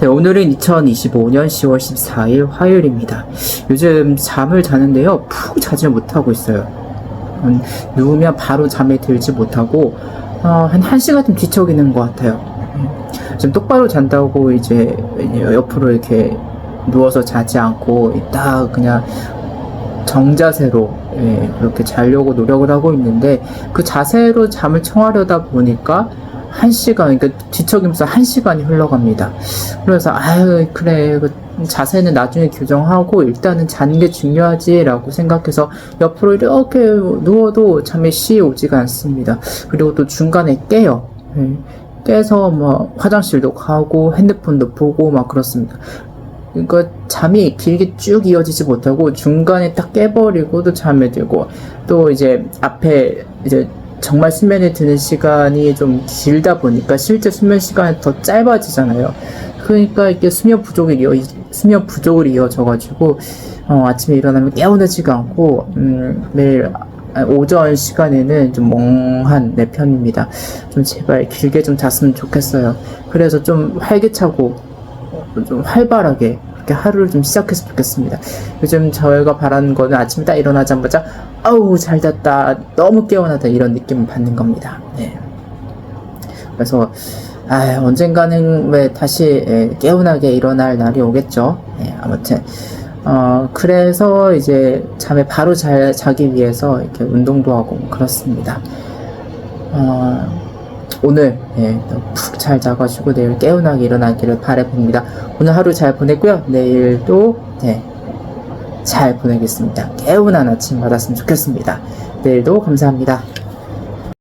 네, 오늘은 2025년 10월 14일 화요일입니다. 요즘 잠을 자는데요. 푹 자질 못하고 있어요. 음, 누우면 바로 잠에 들지 못하고, 어, 한 1시간 좀 뒤척이는 것 같아요. 음, 좀 똑바로 잔다고 이제 옆으로 이렇게 누워서 자지 않고, 딱 그냥 정자세로 예, 그렇게 자려고 노력을 하고 있는데 그 자세로 잠을 청하려다 보니까 한 시간, 그러니까 뒤척이면서 한 시간이 흘러갑니다. 그래서 아유 그래 그 자세는 나중에 교정하고 일단은 자는 게 중요하지라고 생각해서 옆으로 이렇게 누워도 잠이 씨 오지가 않습니다. 그리고 또 중간에 깨요. 예, 깨서 뭐 화장실도 가고 핸드폰도 보고 막 그렇습니다. 그러니까 잠이 길게 쭉 이어지지 못하고 중간에 딱 깨버리고 또 잠에 들고 또 이제 앞에 이제 정말 수면에 드는 시간이 좀 길다 보니까 실제 수면 시간이 더 짧아지잖아요. 그러니까 이게 수면 부족이 이어 수면 부족을 이어져가지고 어, 아침에 일어나면 깨어나지가 않고 음, 매일 오전 시간에는 좀 멍한 내 편입니다. 좀 제발 길게 좀 잤으면 좋겠어요. 그래서 좀 활기차고 좀 활발하게 그렇게 하루를 좀 시작했으면 좋겠습니다. 요즘 저희가 바라는 거는 아침에 딱 일어나자마자 아우 잘 잤다 너무 깨어나다 이런 느낌을 받는 겁니다. 네. 그래서 아 언젠가는 왜 다시 예, 개운하게 일어날 날이 오겠죠. 예, 아무튼 어 그래서 이제 잠에 바로 잘 자기 위해서 이렇게 운동도 하고 그렇습니다. 어 오늘 예, 푹잘 자가지고 내일 깨어나게 일어나기를 바라봅니다. 오늘 하루 잘 보냈고요. 내일도 네, 잘 보내겠습니다. 깨운한 아침 받았으면 좋겠습니다. 내일도 감사합니다.